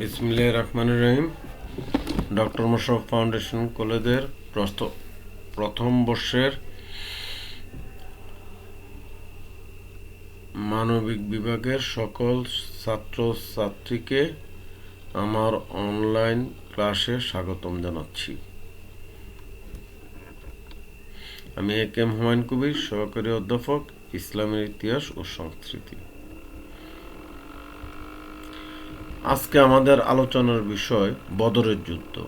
বিসমিল্লাহ রহমান রহিম। ডক্টর মোশারফ ফাউন্ডেশন কলেজের প্রথম বর্ষের মানবিক বিভাগের সকল ছাত্র ছাত্রীকে আমার অনলাইন ক্লাসে স্বাগতম জানাচ্ছি। আমি এ কে এম হুমায়ুন কবির, সহকারী অধ্যাপক, ইসলামের ইতিহাস ও সংস্কৃতি। আজকে আমাদের আলোচনার বিষয় বদরের যুদ্ধ।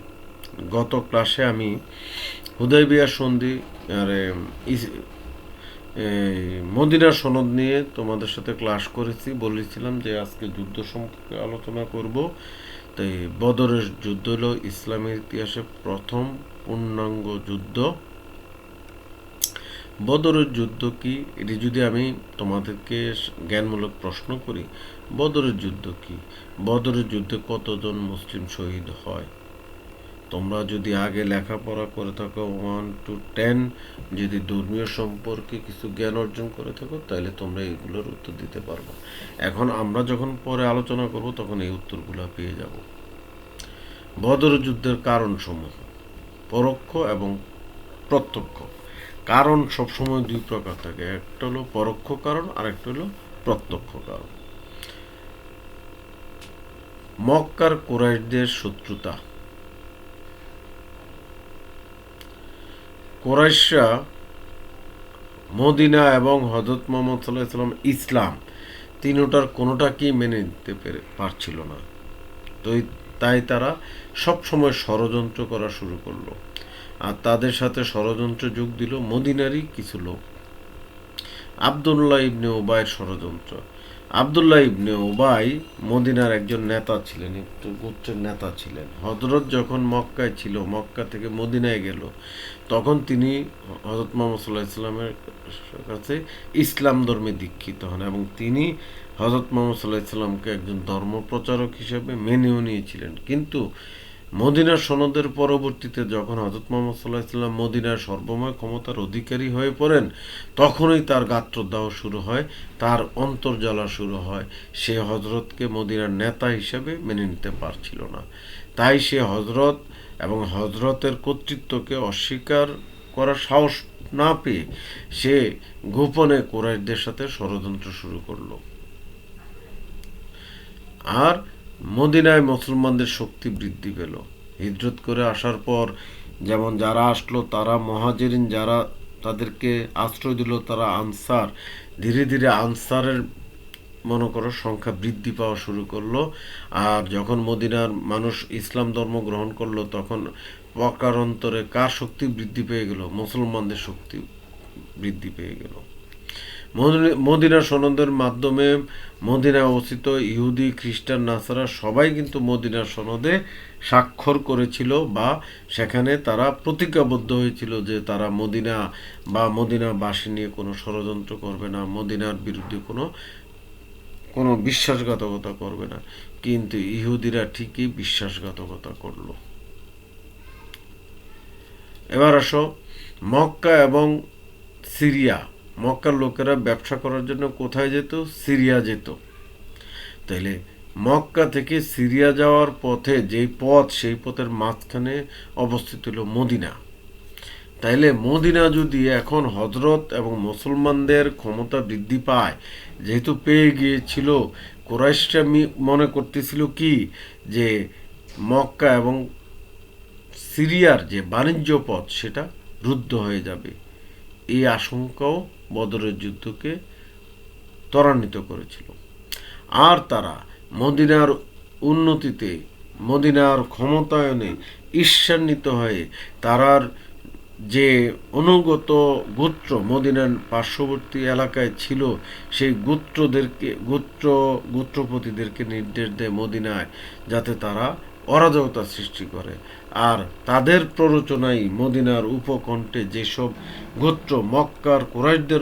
গত ক্লাসে আমি হুদয়বিয়া সন্ধি আর ইস- এই মদিনা সনদ নিয়ে তোমাদের সাথে ক্লাস করেছি। বলেছিলাম যে আজকে যুদ্ধ সম্পর্কে আলোচনা করব। তাই বদরের যুদ্ধ হলো ইসলামের ইতিহাসে প্রথম পূর্ণাঙ্গ যুদ্ধ। বদরের যুদ্ধ কি? এটি যদি আমি তোমাদেরকে জ্ঞানমূলক প্রশ্ন করি, বদরের যুদ্ধ কি? বদরের যুদ্ধে কতজন মুসলিম শহীদ হয়? তোমরা যদি আগে লেখাপড়া করে থাকো ওয়ান টু টেন যদি ধর্মীয় সম্পর্কে কিছু জ্ঞান অর্জন করে থাকো, তাহলে তোমরা এগুলোর উত্তর দিতে পারব। এখন আমরা যখন পরে আলোচনা করব, তখন এই উত্তরগুলো পেয়ে যাব। বদর যুদ্ধের কারণ সমূহ পরোক্ষ এবং প্রত্যক্ষ। কারণ সবসময় দুই প্রকার থাকে, একটা হলো পরোক্ষ কারণ আর একটা হলো প্রত্যক্ষ কারণ। মক্কার কোরাইশদের শত্রুতা। কোরাইশরা মদিনা এবং হজরত মোহাম্মদ সাল্লাহ সাল্লাম ইসলাম, তিনোটার কোনোটাকেই মেনে নিতে পেরে, পারছিল না। তো তাই তারা সব সময় ষড়যন্ত্র করা শুরু করল। আর তাদের সাথে ষড়যন্ত্র যোগ দিল মদিনারই কিছু লোক। আবদুল্লাহ ইবনে ওবায়ের ষড়যন্ত্র। আবদুল্লাহ ইবনে ওবাই মদিনার একজন নেতা ছিলেন, একটু গোত্রের নেতা ছিলেন। হজরত যখন মক্কায় ছিল, মক্কা থেকে মদিনায় গেল, তখন তিনি হজরত মোহাম্মদ সাল্লাহ ইসলামের কাছে ইসলাম ধর্মে দীক্ষিত হন এবং তিনি হজরত মোহাম্মদ সাল্লাহ ইসলামকে একজন ধর্মপ্রচারক হিসেবে মেনেও নিয়েছিলেন। কিন্তু মদিনার সনদের পরবর্তীতে যখন হজরত মোহাম্মদ সাল্লাহ ইসলাম মদিনার সর্বময় ক্ষমতার অধিকারী হয়ে পড়েন, তখনই তার গাত্রদাহ শুরু হয়, তার অন্তর্জ্বালা শুরু হয়। সে হজরতকে মদিনার নেতা হিসেবে মেনে নিতে পারছিল না। তাই সে হজরত এবং হজরতের কর্তৃত্বকে অস্বীকার করার সাহস না পেয়ে সে গোপনে কোরাইশদের সাথে ষড়যন্ত্র শুরু করল। আর মদিনায় মুসলমানদের শক্তি বৃদ্ধি পেল। হিজরত করে আসার পর যেমন যারা আসলো, তারা মহাজেরিন যারা তাদেরকে আশ্রয় দিল, তারা আনসার, ধীরে ধীরে আনসারের মনে করো সংখ্যা বৃদ্ধি পাওয়া শুরু করল। আর যখন মদিনার মানুষ ইসলাম ধর্ম গ্রহণ করল, তখন প্রকারান্তরে কার শক্তি বৃদ্ধি পেয়ে গেল? মুসলমানদের শক্তি বৃদ্ধি পেয়ে গেল। মদিনা- মদিনা সনদের মাধ্যমে মদিনায় অবস্থিত ইহুদি, খ্রিস্টান, নাসারা সবাই কিন্তু মদিনার সনদে স্বাক্ষর করেছিল বা সেখানে তারা প্রতিজ্ঞাবদ্ধ হয়েছিল যে তারা মদিনা বা মদিনাবাসী নিয়ে কোনো ষড়যন্ত্র করবে না, মদিনার বিরুদ্ধে কোনো কোনো বিশ্বাসঘাতকতা করবে না। কিন্তু ইহুদিরা ঠিকই বিশ্বাসঘাতকতা করল। এবার আসো মক্কা এবং সিরিয়া। মক্কার লোকেরা ব্যবসা করার জন্য কোথায় যেত? সিরিয়া যেত। তাইলে মক্কা থেকে সিরিয়া যাওয়ার পথে যেই পথ, সেই পথের মাঝখানে অবস্থিত হলো মদিনা। তাইলে মদিনা যদি এখন হজরত এবং মুসলমানদের ক্ষমতা বৃদ্ধি পায়, যেহেতু পেয়ে গিয়েছিল, কোরাইশরা মনে করতেছিল কি? যে মক্কা এবং সিরিয়ার যে বাণিজ্য পথ, সেটা রুদ্ধ হয়ে যাবে। এই আশঙ্কাও বদরের যুদ্ধকে ত্বরান্বিত করেছিল। আর তারা মদিনার উন্নতিতে, মদিনার ক্ষমতায়নে ঈর্ষান্বিত হয়ে তারার যে অনুগত গোত্র মদিনার পার্শ্ববর্তী এলাকায় ছিল, সেই গোত্রদেরকে, গোত্র, গোত্রপতিদেরকে নির্দেশ দেয় মদিনায়, যাতে তারা অরাজকতা সৃষ্টি করে। আর তাদের প্ররোচনায় মদিনার উপকণ্ঠে যেসব গোত্র মক্কার কোরাইশদের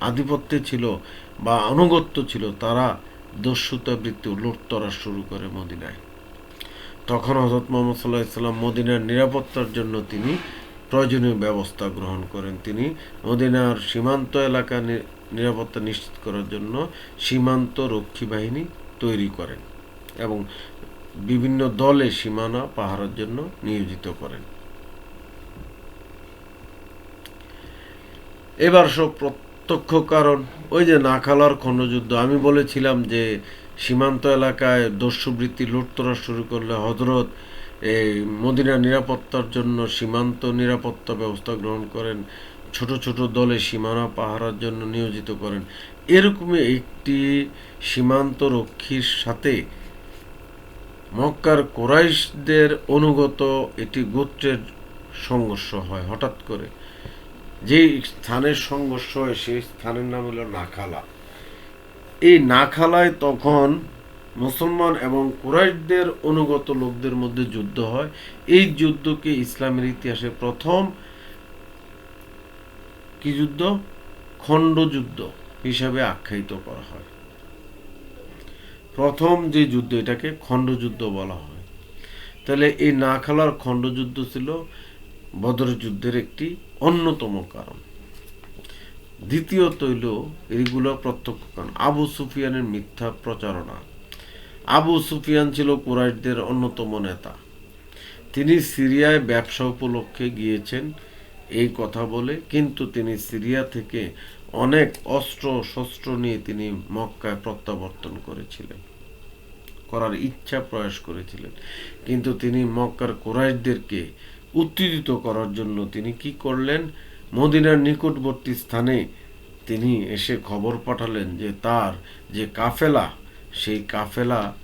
আধিপত্যে ছিল বা আনুগত্য ছিল, তারা দস্যুতা বৃত্তি লুটতরা শুরু করে মদিনায়। তখন হজরত মোহাম্মদ সাল্লাহ ইসলাম মদিনার নিরাপত্তার জন্য তিনি প্রয়োজনীয় ব্যবস্থা গ্রহণ করেন। তিনি মদিনার সীমান্ত এলাকা নিরাপত্তা নিশ্চিত করার জন্য সীমান্ত রক্ষী বাহিনী তৈরি করেন এবং বিভিন্ন দলে সীমানা পাহারার জন্য নিয়োজিত করেন। এবার সব প্রত্যক্ষ কারণ, ওই যে নাখালার খণ্ডযুদ্ধ আমি বলেছিলাম যে সীমান্ত এলাকায় দস্যুবৃত্তি লুটতরা শুরু করলে হজরত এই মদিনা নিরাপত্তার জন্য সীমান্ত নিরাপত্তা ব্যবস্থা গ্রহণ করেন, ছোট ছোট দলে সীমানা পাহারার জন্য নিয়োজিত করেন। এরকমই একটি সীমান্ত রক্ষীর সাথে মক্কার কোরাইশদের অনুগত এটি গোত্রের সংঘর্ষ হয় হঠাৎ করে। যেই স্থানের সংঘর্ষ হয়, সেই স্থানের নাম হলো নাখালা। এই নাখালায় তখন মুসলমান এবং কুরাইশদের অনুগত লোকদের মধ্যে যুদ্ধ হয়। এই যুদ্ধকে ইসলামের ইতিহাসে প্রথম কি যুদ্ধ? খণ্ডযুদ্ধ হিসাবে আখ্যায়িত করা হয়। প্রথম যে যুদ্ধ এটাকে খণ্ডযুদ্ধ বলা হয়। তাহলে এই নাখালার খণ্ডযুদ্ধ ছিল বদর যুদ্ধের একটি অন্যতম কারণ। দ্বিতীয়ত হইল এইগুলো প্রত্যক্ষ কারণ। আবু সুফিয়ানের মিথ্যা প্রচারণা। আবু সুফিয়ান ছিল কুরাইশদের অন্যতম নেতা। তিনি সিরিয়ায় ব্যবসা উপলক্ষে গিয়েছেন এই কথা বলে, কিন্তু তিনি সিরিয়া থেকে অনেক অস্ত্র শস্ত্র নিয়ে তিনি মক্কায় প্রত্যাবর্তন করেছিলেন। করার ইচ্ছা প্রয়াস করেছিলেন। কিন্তু তিনি মক্কার কোরাইশদেরকে উত্তেজিত করার জন্য তিনি কি করলেন? মদিনার নিকটবর্তী স্থানে তিনি এসে খবর পাঠালেন যে তার যে কাফেলা, সেই কাফেলা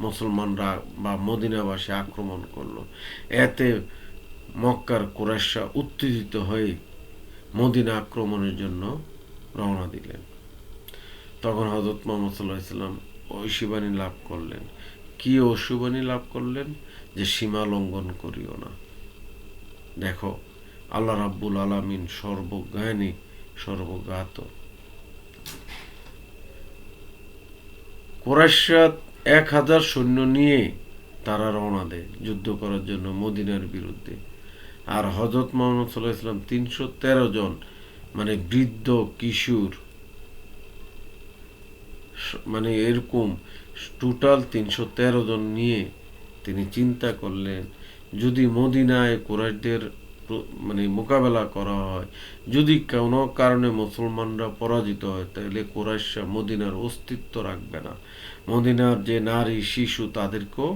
মুসলমানরা বা মদিনাবাসী আক্রমণ করল। এতে মক্কার কোরাইশা উত্তেজিত হয়ে মদিনা আক্রমণের জন্য রওনা দিলেন। তখন হজরত মোহাম্মদ সাল্লাহ ইসলাম ঐশীবাণী লাভ করলেন। কি ঐশীবাণী লাভ করলেন? যে সীমা লঙ্ঘন করিও না। দেখো, আল্লাহ রাব্বুল আলামিন সর্বজ্ঞানী, সর্বজ্ঞাত। কোরাইশরা এক হাজার সৈন্য নিয়ে তারা রওনা দেয় যুদ্ধ করার জন্য মদিনার বিরুদ্ধে। আর হজরত মোহাম্মদ সাল্লাহ ইসলাম তিনশো তেরো জন মানে বৃদ্ধ, কিশোর মানে এরকম টোটাল তিনশো তেরো জন নিয়ে তিনি চিন্তা করলেন, যদি মদিনায় কোরাইশদের মানে মোকাবেলা করা হয়, যদি কোনো কারণে মুসলমানরা পরাজিত হয়, তাহলে কোরাইশা মদিনার অস্তিত্ব রাখবে না। মদিনার যে নারী, শিশু তাদেরকেও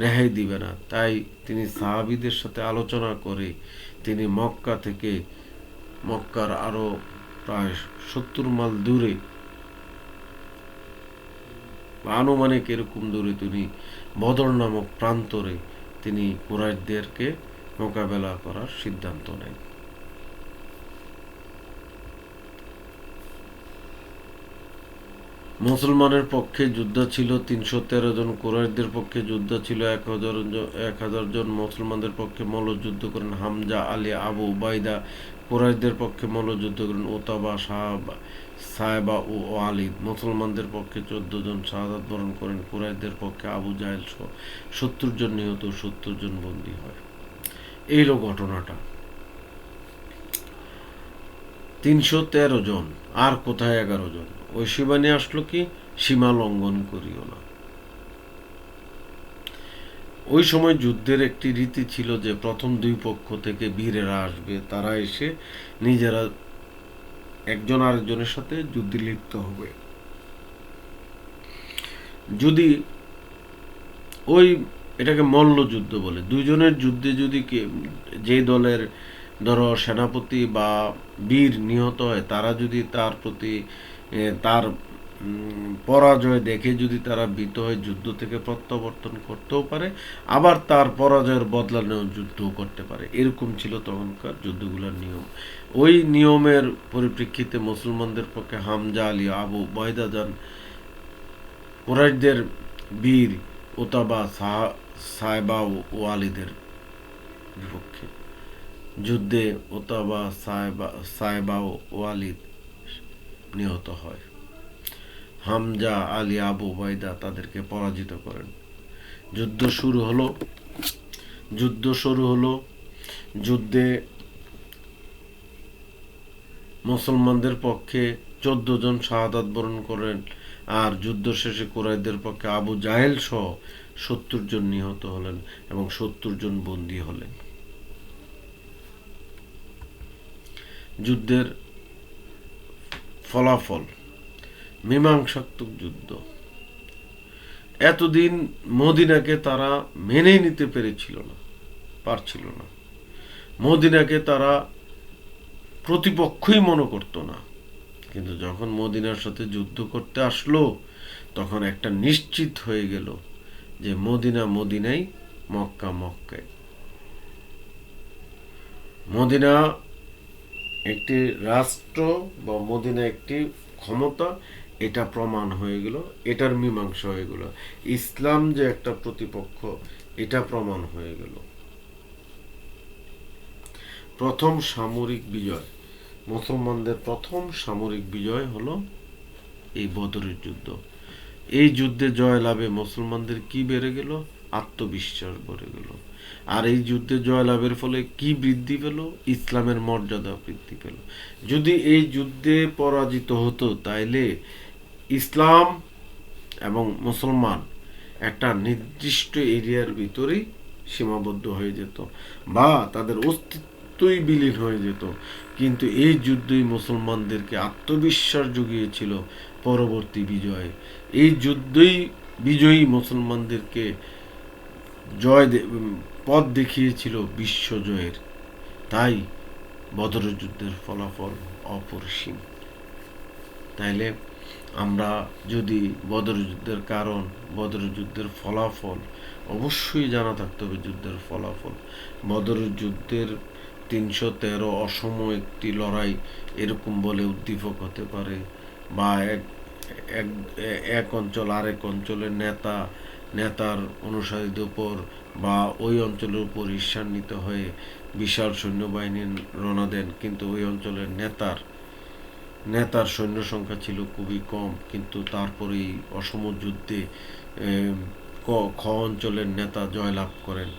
রেহাই দিবে না। তাই তিনি সাহাবিদের সাথে আলোচনা করে তিনি মক্কা থেকে মক্কার আরও প্রায় সত্তর মাইল দূরে। আনুমানিক এরকম দূরে তিনি বদর নামক প্রান্তরে তিনি কুরাইশদেরকে মোকাবেলা করার সিদ্ধান্ত নেন। মুসলমানের পক্ষে যুদ্ধ ছিল তিনশো তেরো জন কুরাইশদের পক্ষে, যুদ্ধ ছিল এক হাজার এক হাজার জন মুসলমানদের পক্ষে। মল্লযুদ্ধ করেন হামজা আলী আবু বাইদা কুরাইশদের পক্ষে মল্লযুদ্ধ করেন ওতাবা সাহাব সাহেবা ও আলিদ মুসলমানদের পক্ষে চোদ্দ জন শাহাদাত বরণ করেন, কুরাইশদের পক্ষে আবু জাহেল সহ সত্তর জন নিহত, সত্তর জন বন্দী হয়। এই ঘটনাটা। তিনশো তেরো জন, আর কোথায় এগারো জন? ওই আসলো কি? সীমা লঙ্ঘন করিও না। ওই সময় যুদ্ধের একটি রীতি ছিল যে প্রথম দুই পক্ষ থেকে বীরেরা আসবে। তারা এসে নিজেরা একজন আরেকজনের সাথে যুদ্ধে লিপ্ত হবে। যদি ওই এটাকে মল্লযুদ্ধ বলে দুইজনের যুদ্ধে যদি কে, যে দলের ধরো সেনাপতি বা বীর নিহত হয়, তারা যদি তার প্রতি তার পরাজয় দেখে যদি তারা ভীত হয়ে যুদ্ধ থেকে প্রত্যাবর্তন করতেও পারে, আবার তার পরাজয়ের বদলা নেওয়া যুদ্ধও করতে পারে। এরকম ছিল তখনকার যুদ্ধগুলোর নিয়ম। ওই নিয়মের পরিপ্রেক্ষিতে মুসলমানদের পক্ষে হামজা আলী, আবু বয়দা যান, কুরাইশদের বীর ওতাবা সাহেবা ও আলীদের বিপক্ষে। যুদ্ধে ওতাবা সাহেবা সাহেবা ও আলিদ নিহত হয়। হামজা, আলী, আবু বাইদা তাদেরকে পরাজিত করেন। যুদ্ধ শুরু হলো। যুদ্ধ শুরু হলো। যুদ্ধে মুসলমানদের পক্ষে চোদ্দ জন শাহাদাত বরণ করেন আর যুদ্ধ শেষে কুরাইদের পক্ষে আবু জাহেল সহ সত্তর জন নিহত হলেন এবং সত্তর জন বন্দী হলেন। যুদ্ধের ফলাফল, মীমাংসাত্মক যুদ্ধ। এতদিন মদিনাকে তারা মেনে নিতে পেরেছিল না, পারছিল না। মদিনাকে তারা প্রতিপক্ষই মনে করতো না। কিন্তু যখন মদিনার সাথে যুদ্ধ করতে আসলো, তখন একটা নিশ্চিত হয়ে গেল যে মদিনা মদিনাই মক্কা মক্কায়। মদিনা একটি রাষ্ট্র বা মদিনা একটি ক্ষমতা, এটা প্রমাণ হয়ে গেল, এটার মীমাংসা হয়ে গেল। ইসলাম যে একটা প্রতিপক্ষ, এটা প্রমাণ হয়ে গেল। প্রথম সামরিক বিজয়। মুসলমানদের প্রথম সামরিক বিজয় হলো এই বদরের যুদ্ধ। এই যুদ্ধে জয় লাভে মুসলমানদের কি বেড়ে গেল? আত্মবিশ্বাস বেড়ে গেল। আর এই যুদ্ধে জয়লাভের ফলে কি বৃদ্ধি পেল? ইসলামের মর্যাদা বৃদ্ধি পেল। যদি এই যুদ্ধে পরাজিত হতো, তাইলে ইসলাম এবং মুসলমান একটা নির্দিষ্ট এরিয়ার ভিতরেই সীমাবদ্ধ হয়ে যেত বা তাদের অস্তিত্বই বিলীন হয়ে যেত। কিন্তু এই যুদ্ধই মুসলমানদেরকে আত্মবিশ্বাস জুগিয়েছিল পরবর্তী বিজয়ে। এই যুদ্ধই বিজয়ী মুসলমানদেরকে জয় পথ দেখিয়েছিল বিশ্বজয়ের তাই বদর যুদ্ধের ফলাফল অপরিসীম। তাইলে আমরা যদি বদর যুদ্ধের কারণ বদর যুদ্ধের ফলাফল, অবশ্যই জানা থাকতে হবে যুদ্ধের ফলাফল। বদর যুদ্ধের তিনশো তেরো অসম একটি লড়াই এরকম বলে উদ্দীপক হতে পারে বা এক এক অঞ্চল আরেক অঞ্চলের নেতা নেতার অনুসারীদের উপর বা ওই অঞ্চলের উপর ঈর্ষান্বিত হয়ে বিশাল সৈন্যবাহিনী রওনা দেন। কিন্তু ওই অঞ্চলের নেতার নেতার সৈন্য সংখ্যা ছিল খুবই কম। কিন্তু তারপরে এই অসম যুদ্ধে খ অঞ্চলের নেতা জয়লাভ করেন।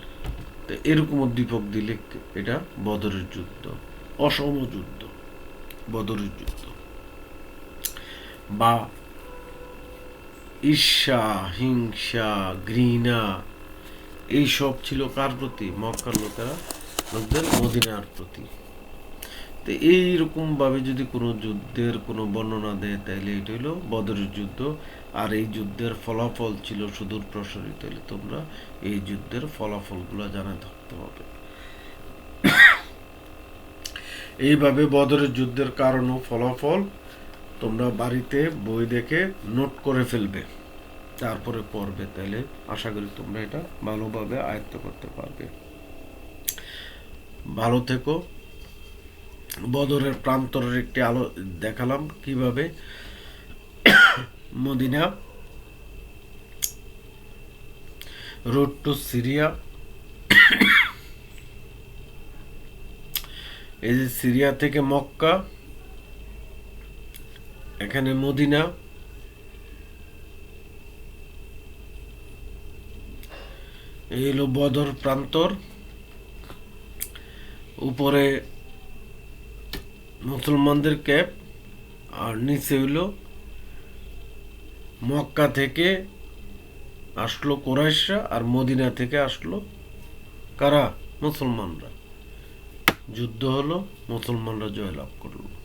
তো এরকম উদ্দীপক দিলে এটা বদরের যুদ্ধ, অসম যুদ্ধ, বদরের যুদ্ধ। বা ঈর্ষা, হিংসা, ঘৃণা, এইসব ছিল কার প্রতি? মক্কার লোকেরা, লোকদের মদিনার প্রতি। তো এইরকমভাবে যদি কোনো যুদ্ধের কোনো বর্ণনা দেয় তাহলে এটা হলো বদরের যুদ্ধ। আর এই যুদ্ধের ফলাফল ছিল সুদূর প্রসারিত হলে তোমরা এই যুদ্ধের ফলাফলগুলো জানা থাকতে হবে। এইভাবে বদরের যুদ্ধের কারণ ও ফলাফল তোমরা বাড়িতে বই দেখে নোট করে ফেলবে। তারপরে পড়বে। তাহলে আশা করি তোমরা এটা ভালোভাবে আয়ত্ত করতে পারবে। ভালো থেকো। বদরের প্রান্তরের একটি আলো দেখালাম কীভাবে। মদিনা। Road to Syria. এই যে সিরিয়া থেকে মক্কা। এখানে মদিনা। এই হলো বদর প্রান্তর। উপরে মুসলমানদের ক্যাপ, আর নিচে হইল মক্কা থেকে আসলো কোরাইশরা, আর মদিনা থেকে আসলো কারা? মুসলমানরা। যুদ্ধ হলো, মুসলমানরা জয়লাভ করল।